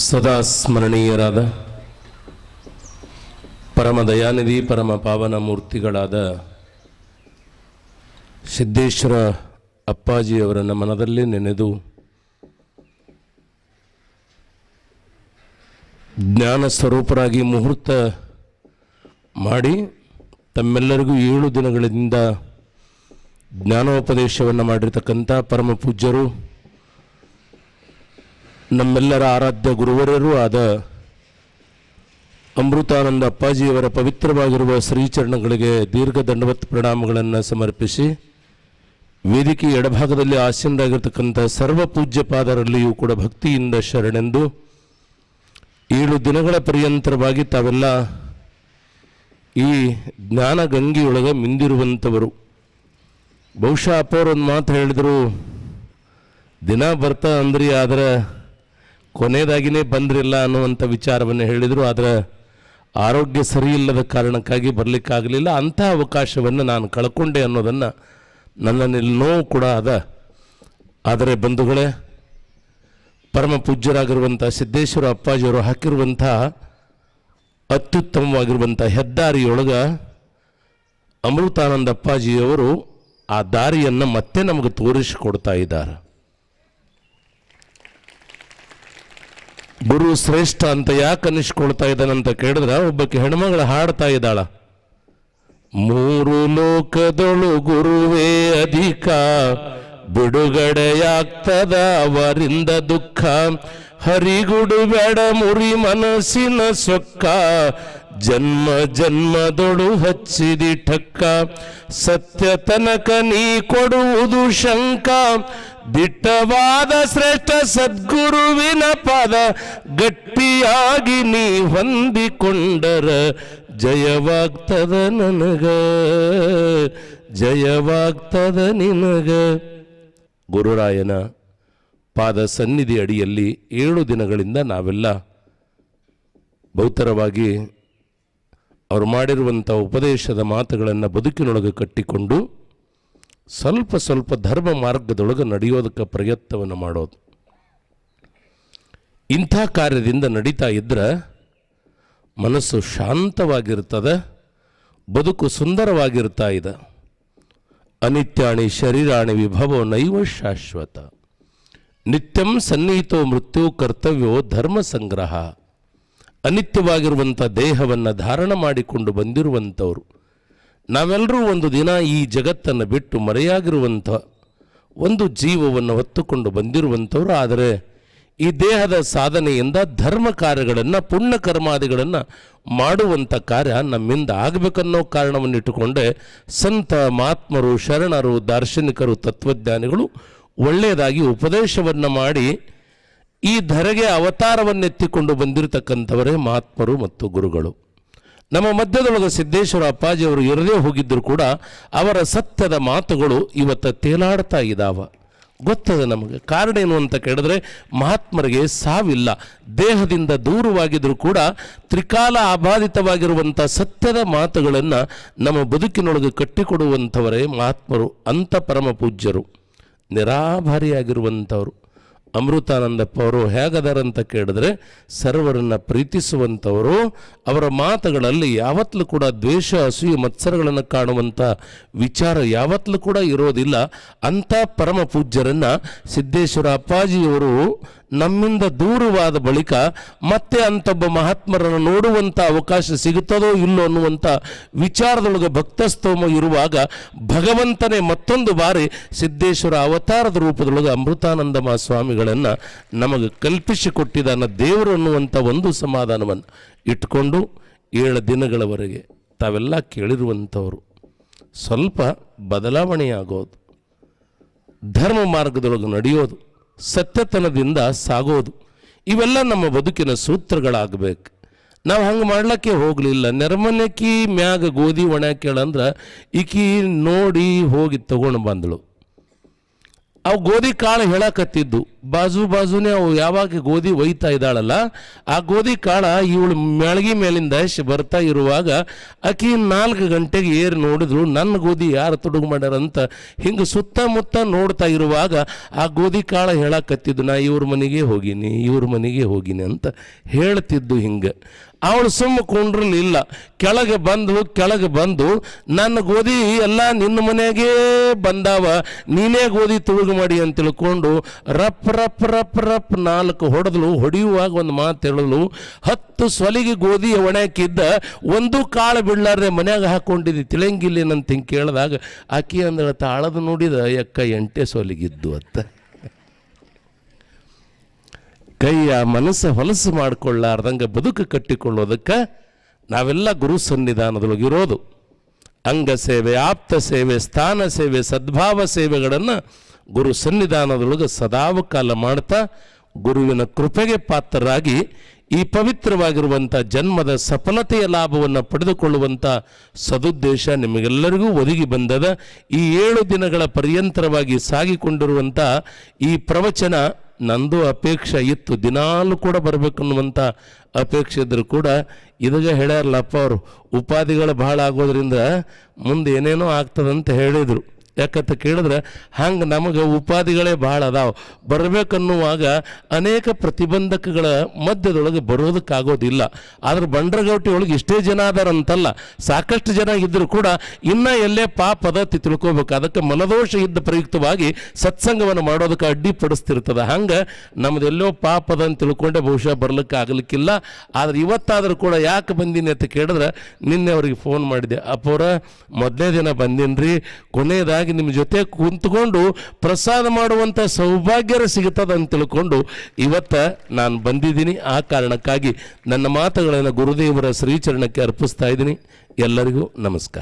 ಸದಾ ಸ್ಮರಣೀಯರಾದ ಪರಮ ದಯಾನಿಧಿ ಪರಮ ಪಾವನ ಮೂರ್ತಿಗಳಾದ ಸಿದ್ದೇಶ್ವರ ಅಪ್ಪಾಜಿಯವರನ್ನು ಮನದಲ್ಲಿ ನೆನೆದು ಜ್ಞಾನ ಸ್ವರೂಪರಾಗಿ ಮುಹೂರ್ತ ಮಾಡಿ ತಮ್ಮೆಲ್ಲರಿಗೂ ಏಳು ದಿನಗಳಿಂದ ಜ್ಞಾನೋಪದೇಶವನ್ನು ಮಾಡಿರ್ತಕ್ಕಂಥ ಪರಮ ಪೂಜ್ಯರು ನಮ್ಮೆಲ್ಲರ ಆರಾಧ್ಯ ಗುರುವರರೂ ಆದ ಅಮೃತಾನಂದ ಅಪ್ಪಾಜಿಯವರ ಪವಿತ್ರವಾಗಿರುವ ಶ್ರೀಚರಣಗಳಿಗೆ ದೀರ್ಘ ದಂಡವತ್ ಪ್ರಣಾಮಗಳನ್ನು ಸಮರ್ಪಿಸಿ ವೇದಿಕೆ ಎಡಭಾಗದಲ್ಲಿ ಆಸೀನರಾಗಿರ್ತಕ್ಕಂಥ ಸರ್ವ ಪೂಜ್ಯ ಪಾದರಲ್ಲಿಯೂ ಕೂಡ ಭಕ್ತಿಯಿಂದ ಶರಣೆಂದು ಏಳು ದಿನಗಳ ಪರ್ಯಂತರವಾಗಿ ತಾವೆಲ್ಲ ಈ ಜ್ಞಾನ ಗಂಗೆಯೊಳಗೆ ಮಿಂದಿರುವಂಥವರು. ಬಹುಶಃ ಅಪ್ಪವ್ರು ಒಂದು ಮಾತು ಹೇಳಿದರು, ದಿನ ಬರ್ತಾ ಅಂದ್ರಿ, ಆದರೆ ಕೊನೆಯದಾಗಿನೇ ಬಂದ್ರಿಲ್ಲ ಅನ್ನುವಂಥ ವಿಚಾರವನ್ನು ಹೇಳಿದರು, ಆದರೆ ಆರೋಗ್ಯ ಸರಿಯಿಲ್ಲದ ಕಾರಣಕ್ಕಾಗಿ ಬರಲಿಕ್ಕಾಗಲಿಲ್ಲ. ಅಂಥ ಅವಕಾಶವನ್ನು ನಾನು ಕಳ್ಕೊಂಡೆ ಅನ್ನೋದನ್ನು ನನ್ನಲ್ಲಿ ನೋವು ಕೂಡ ಅದ. ಆದರೆ ಬಂಧುಗಳೇ, ಪರಮ ಪೂಜ್ಯರಾಗಿರುವಂಥ ಸಿದ್ದೇಶ್ವರ ಅಪ್ಪಾಜಿಯವರು ಹಾಕಿರುವಂಥ ಅತ್ಯುತ್ತಮವಾಗಿರುವಂಥ ಹೆದ್ದಾರಿಯೊಳಗೆ ಅಮೃತಾನಂದ ಅಪ್ಪಾಜಿಯವರು ಆ ದಾರಿಯನ್ನು ಮತ್ತೆ ನಮಗೆ ತೋರಿಸಿಕೊಡ್ತಾ ಇದ್ದಾರೆ. ಗುರು ಶ್ರೇಷ್ಠ ಅಂತ ಯಾಕೆ ಅನ್ನಿಸ್ಕೊಳ್ತಾ ಇದ್ದಾನಂತ ಕೇಳಿದ್ರೆ ಒಬ್ಬಕ್ಕೆ ಹೆಣ್ಮಗಳು ಹಾಡ್ತಾ ಇದ್ದಾಳ. ಮೂರು ಲೋಕದೊಳು ಗುರುವೇ ಅಧಿಕ, ಬಿಡುಗಡೆಯಾಗ್ತದ ಅವರಿಂದ ದುಃಖ. ಹರಿಗುಡು ಬೇಡ ಮುರಿ ಮನಸ್ಸಿನ ಸೊಕ್ಕ, ಜನ್ಮ ಜನ್ಮದೊಳು ಹಚ್ಚಿದಿ ಠಕ್ಕ. ಸತ್ಯ ತನಕ ನೀ ಕೊಡುವುದು ಶಂಕ ದಿಟ್ಟವಾದ ಶ್ರೇಷ್ಠ ಸದ್ಗುರುವಿನ ಪದ ಗಟ್ಟಿಯಾಗಿ ನೀ ಹೊಂದಿಕೊಂಡರ ಜಯವಾಗ್ತದ ನನಗ, ಜಯವಾಗ್ತದ ನಿನಗ. ಗುರುರಾಯನ ಪಾದ ಸನ್ನಿಧಿ ಅಡಿಯಲ್ಲಿ ಏಳು ದಿನಗಳಿಂದ ನಾವೆಲ್ಲ ಬಹುತರವಾಗಿ ಅವರು ಮಾಡಿರುವಂಥ ಉಪದೇಶದ ಮಾತುಗಳನ್ನು ಬದುಕಿನೊಳಗೆ ಕಟ್ಟಿಕೊಂಡು ಸ್ವಲ್ಪ ಸ್ವಲ್ಪ ಧರ್ಮ ಮಾರ್ಗದೊಳಗೆ ನಡೆಯೋದಕ್ಕೆ ಪ್ರಯತ್ನವನ್ನು ಮಾಡೋದು. ಇಂಥ ಕಾರ್ಯದಿಂದ ನಡೀತಾ ಇದ್ದರೆ ಮನಸ್ಸು ಶಾಂತವಾಗಿರ್ತದೆ, ಬದುಕು ಸುಂದರವಾಗಿರ್ತಾ ಇದೆ. ಅನಿತ್ಯಾಣಿ ಶರೀರಾಣಿ ವಿಭವೋ ನೈವ ಶಾಶ್ವತ. ನಿತ್ಯಂ ಸನ್ನಿಹಿತೋ ಮೃತ್ಯು ಕರ್ತವ್ಯೋ ಧರ್ಮ ಸಂಗ್ರಹ. ಅನಿತ್ಯವಾಗಿರುವಂಥ ದೇಹವನ್ನು ಧಾರಣ ಮಾಡಿಕೊಂಡು ಬಂದಿರುವಂಥವ್ರು ನಾವೆಲ್ಲರೂ ಒಂದು ದಿನ ಈ ಜಗತ್ತನ್ನು ಬಿಟ್ಟು ಮರೆಯಾಗಿರುವಂಥ ಒಂದು ಜೀವವನ್ನು ಹೊತ್ತುಕೊಂಡು ಬಂದಿರುವಂಥವರು. ಆದರೆ ಈ ದೇಹದ ಸಾಧನೆಯಿಂದ ಧರ್ಮ ಕಾರ್ಯಗಳನ್ನು ಪುಣ್ಯ ಕರ್ಮಾದಿಗಳನ್ನು ಮಾಡುವಂಥ ಕಾರ್ಯ ನಮ್ಮಿಂದ ಆಗಬೇಕನ್ನೋ ಕಾರಣವನ್ನು ಇಟ್ಟುಕೊಂಡೆ ಸಂತ, ಮಹಾತ್ಮರು, ಶರಣರು, ದಾರ್ಶನಿಕರು, ತತ್ವಜ್ಞಾನಿಗಳು ಒಳ್ಳೆಯದಾಗಿ ಉಪದೇಶವನ್ನು ಮಾಡಿ ಈ ಧರೆಗೆ ಅವತಾರವನ್ನೆತ್ತಿಕೊಂಡು ಬಂದಿರತಕ್ಕಂಥವರೇ ಮಹಾತ್ಮರು ಮತ್ತು ಗುರುಗಳು. ನಮ್ಮ ಮಧ್ಯದೊಳಗೆ ಸಿದ್ದೇಶ್ವರ ಅಪ್ಪಾಜಿಯವರು ಇರದೇ ಹೋಗಿದ್ದರೂ ಕೂಡ ಅವರ ಸತ್ಯದ ಮಾತುಗಳು ಇವತ್ತು ತೇಲಾಡ್ತಾ ಇದ್ದಾವೆ ಗೊತ್ತದ ನಮಗೆ? ಕಾರಣ ಏನು ಅಂತ ಕೇಳಿದ್ರೆ ಮಹಾತ್ಮರಿಗೆ ಸಾವಿಲ್ಲ. ದೇಹದಿಂದ ದೂರವಾಗಿದ್ದರೂ ಕೂಡ ತ್ರಿಕಾಲ ಆಬಾಧಿತವಾಗಿರುವಂಥ ಸತ್ಯದ ಮಾತುಗಳನ್ನು ನಮ್ಮ ಬದುಕಿನೊಳಗೆ ಕಟ್ಟಿಕೊಡುವಂಥವರೇ ಮಹಾತ್ಮರು, ಅಂಥ ಪರಮ ಪೂಜ್ಯರು, ನಿರಾಭಾರಿಯಾಗಿರುವಂಥವರು. ಅಮೃತಾನಂದಪ್ಪ ಅವರು ಹೇಗದಾರಂತ ಕೇಳಿದ್ರೆ, ಸರ್ವರನ್ನು ಪ್ರೀತಿಸುವಂಥವರು, ಅವರ ಮಾತುಗಳಲ್ಲಿ ಯಾವತ್ತಲೂ ಕೂಡ ದ್ವೇಷ, ಅಸೂಯೆ, ಮತ್ಸರಗಳನ್ನು ಕಾಣುವಂಥ ವಿಚಾರ ಯಾವತ್ತಲೂ ಕೂಡ ಇರೋದಿಲ್ಲ. ಅಂಥ ಪರಮ ಪೂಜ್ಯರನ್ನು ಸಿದ್ದೇಶ್ವರ ಅಪ್ಪಾಜಿಯವರು ನಮ್ಮಿಂದ ದೂರವಾದ ಬಳಿಕ ಮತ್ತೆ ಅಂಥೊಬ್ಬ ಮಹಾತ್ಮರನ್ನು ನೋಡುವಂಥ ಅವಕಾಶ ಸಿಗುತ್ತದೋ ಇಲ್ಲೋ ಅನ್ನುವಂಥ ವಿಚಾರದೊಳಗೆ ಭಕ್ತಸ್ತೋಮ ಇರುವಾಗ ಭಗವಂತನೇ ಮತ್ತೊಂದು ಬಾರಿ ಸಿದ್ದೇಶ್ವರ ಅವತಾರದ ರೂಪದೊಳಗೆ ಅಮೃತಾನಂದ ಸ್ವಾಮಿಗಳನ್ನು ನಮಗೆ ಕಲ್ಪಿಸಿಕೊಟ್ಟಿದ್ದಾನ ದೇವರು ಅನ್ನುವಂಥ ಒಂದು ಸಮಾಧಾನವನ್ನು ಇಟ್ಕೊಂಡು ಏಳು ದಿನಗಳವರೆಗೆ ತಾವೆಲ್ಲ ಕೇಳಿರುವಂಥವರು. ಸ್ವಲ್ಪ ಬದಲಾವಣೆಯಾಗೋದು. ಧರ್ಮ ಮಾರ್ಗದೊಳಗೆ ನಡೆಯೋದು. ಸತ್ಯತನದಿಂದ ಸಾಗೋದು. ಇವೆಲ್ಲ ನಮ್ಮ ಬದುಕಿನ ಸೂತ್ರಗಳಾಗಬೇಕು. ನಾವು ಹಂಗೆ ಮಾಡ್ಲಿಕ್ಕೆ ಹೋಗಲಿಲ್ಲ. ನೆರಮನೆಕಿ ಮ್ಯಾಗ ಗೋಧಿ ಒಣ ಕೇಳಂದ್ರೆ ಈಕಿ ನೋಡಿ ಹೋಗಿ ತಗೊಂಡು ಬಂದಳು. ಅವು ಗೋಧಿ ಕಾಳು ಹೇಳಕತ್ತಿದ್ದು. ಬಾಜು ಬಾಜುನೇ ಅವು ಯಾವಾಗ ಗೋಧಿ ಒಯ್ತಾ ಇದ್ದಾಳಲ್ಲ, ಆ ಗೋಧಿ ಕಾಳ ಇವಳು ಮೆಳಗಿ ಮೇಲಿಂದ ಬರ್ತಾ ಇರುವಾಗ ಆಕಿ ನಾಲ್ಕು ಗಂಟೆಗೆ ಏರಿ ನೋಡಿದ್ರು, ನನ್ನ ಗೋಧಿ ಯಾರು ತೊಡಗು ಮಾಡ್ಯಾರಂತ? ಹಿಂಗೆ ಸುತ್ತಮುತ್ತ ನೋಡ್ತಾ ಇರುವಾಗ ಆ ಗೋಧಿ ಕಾಳ ಹೇಳಕತ್ತಿದ್ದು, ನಾ ಇವ್ರ ಮನೆಗೆ ಹೋಗಿನಿ, ಇವ್ರ ಮನೆಗೆ ಹೋಗಿನಿ ಅಂತ ಹೇಳ್ತಿದ್ದು ಹಿಂಗೆ. ಅವಳು ಸುಮ್ಮ ಕುಂಡ್ರಲಿಲ್ಲ. ಕೆಳಗೆ ಬಂದು ಕೆಳಗೆ ಬಂದು, ನನ್ನ ಗೋಧಿ ಎಲ್ಲ ನಿನ್ನ ಮನೆಗೆ ಬಂದಾವ, ನೀನೇ ಗೋಧಿ ತುಳುಗು ಮಾಡಿ ಅಂತ ತಿಳ್ಕೊಂಡು ರಪ್ ರಪ್ ರಪ್ ರಪ್ ನಾಲ್ಕು ಹೊಡೆದ್ಲು, ಹೊಡೆಯುವಾಗ ಒಂದು ಮಾತು ಹೇಳಲು ಹತ್ತು ಸೊಲಿಗೆ ಗೋಧಿ ಒಣಕಿದ್ದ ಒಂದು ಕಾಳು ಬಿಡ್ಲಾರ್ದೆ ಮನ್ಯಾಗ ಹಾಕೊಂಡಿದ್ದಿ ತಿಳಂಗಿಲ್ಲೇನಂತ ಹಿಂಗೆ ಕೇಳಿದಾಗ, ಆಕಿ ಅಂದ್ರೆ ತಾಳದು ನೋಡಿದ ಎಕ್ಕ ಎಂಟೆ ಸೊಲಿಗಿದ್ದು ಅತ್ತ. ಕೈಯ ಮನಸ್ಸು ಹೊಲಸು ಮಾಡಿಕೊಳ್ಳಾರ್ದಂಗೆ ಬದುಕು ಕಟ್ಟಿಕೊಳ್ಳೋದಕ್ಕೆ ನಾವೆಲ್ಲ ಗುರು ಸನ್ನಿಧಾನದೊಳಗಿರೋದು ಅಂಗ ಸೇವೆ, ಆಪ್ತ ಸೇವೆ, ಸ್ಥಾನ ಸೇವೆ, ಸದ್ಭಾವ ಸೇವೆಗಳನ್ನು ಗುರು ಸನ್ನಿಧಾನದೊಳಗೆ ಸದಾವಕಾಲ ಮಾಡ್ತಾ ಗುರುವಿನ ಕೃಪೆಗೆ ಪಾತ್ರರಾಗಿ ಈ ಪವಿತ್ರವಾಗಿರುವಂಥ ಜನ್ಮದ ಸಫಲತೆಯ ಲಾಭವನ್ನು ಪಡೆದುಕೊಳ್ಳುವಂಥ ಸದುದ್ದೇಶ ನಿಮಗೆಲ್ಲರಿಗೂ ಒದಗಿ ಬಂದದ. ಈ ಏಳು ದಿನಗಳ ಪರ್ಯಂತರವಾಗಿ ಸಾಗಿಕೊಂಡಿರುವಂಥ ಈ ಪ್ರವಚನ ನಂದು ಅಪೇಕ್ಷೆ ಇತ್ತು. ದಿನಾಲು ಕೂಡ ಬರಬೇಕನ್ನುವಂಥ ಅಪೇಕ್ಷೆ ಇದ್ದರೂ ಕೂಡ ಇದಾಗ ಹೇಳ್ಯಾರಲ್ಲಪ್ಪ ಅವರು, ಉಪಾಧಿಗಳು ಭಾಳ ಆಗೋದ್ರಿಂದ ಮುಂದೆ ಏನೇನೋ ಆಗ್ತದಂತ ಹೇಳಿದರು. ಯಾಕಂತ ಕೇಳಿದ್ರೆ, ಹಂಗೆ ನಮಗೆ ಉಪಾಧಿಗಳೇ ಭಾಳ ಅದಾವ. ಬರಬೇಕನ್ನುವಾಗ ಅನೇಕ ಪ್ರತಿಬಂಧಕಗಳ ಮಧ್ಯದೊಳಗೆ ಬರೋದಕ್ಕಾಗೋದಿಲ್ಲ. ಆದ್ರೆ ಬಂಡ್ರಗೌಟಿ ಒಳಗೆ ಇಷ್ಟೇ ಜನ ಅದಾರಂತಲ್ಲ, ಸಾಕಷ್ಟು ಜನ ಇದ್ದರೂ ಕೂಡ ಇನ್ನೂ ಎಲ್ಲೇ ಪಾ ಪದ್ಧತಿ ತಿಳ್ಕೋಬೇಕು. ಅದಕ್ಕೆ ಮನದೋಷ ಇದ್ದ ಪ್ರಯುಕ್ತವಾಗಿ ಸತ್ಸಂಗವನ್ನು ಮಾಡೋದಕ್ಕೆ ಅಡ್ಡಿಪಡಿಸ್ತಿರ್ತದೆ ಹಂಗೆ ನಮ್ದೆಲ್ಲೋ ಪಾಪದ ಅಂತ ತಿಳ್ಕೊಂಡೆ ಬಹುಶಃ ಬರ್ಲಿಕ್ಕೆ ಆಗಲಿಕ್ಕಿಲ್ಲ ಆದ್ರೆ ಇವತ್ತಾದರೂ ಕೂಡ ಯಾಕೆ ಬಂದೀನಿ ಅಂತ ಕೇಳಿದ್ರೆ, ನಿನ್ನೆ ಅವರಿಗೆ ಫೋನ್ ಮಾಡಿದೆ. ಅಪ್ಪವ್ರ ಮೊದಲನೇ ದಿನ ಬಂದೀನಿ ಕೊನೆಯದಾಗಿ ನಿಮ್ಮ ಜೊತೆ ಕುಂತ್ಕೊಂಡು ಪ್ರಸಾದ ಮಾಡುವಂಥ ಸೌಭಾಗ್ಯರ ಸಿಗುತ್ತದೆ ಅಂತ ತಿಳ್ಕೊಂಡು ಇವತ್ತ ನಾನು ಬಂದಿದ್ದೀನಿ. ಆ ಕಾರಣಕ್ಕಾಗಿ ನನ್ನ ಮಾತುಗಳನ್ನು ಗುರುದೇವರ ಶ್ರೀಚರಣಕ್ಕೆ ಅರ್ಪಿಸ್ತಾ ಇದ್ದೀನಿ. ಎಲ್ಲರಿಗೂ ನಮಸ್ಕಾರ.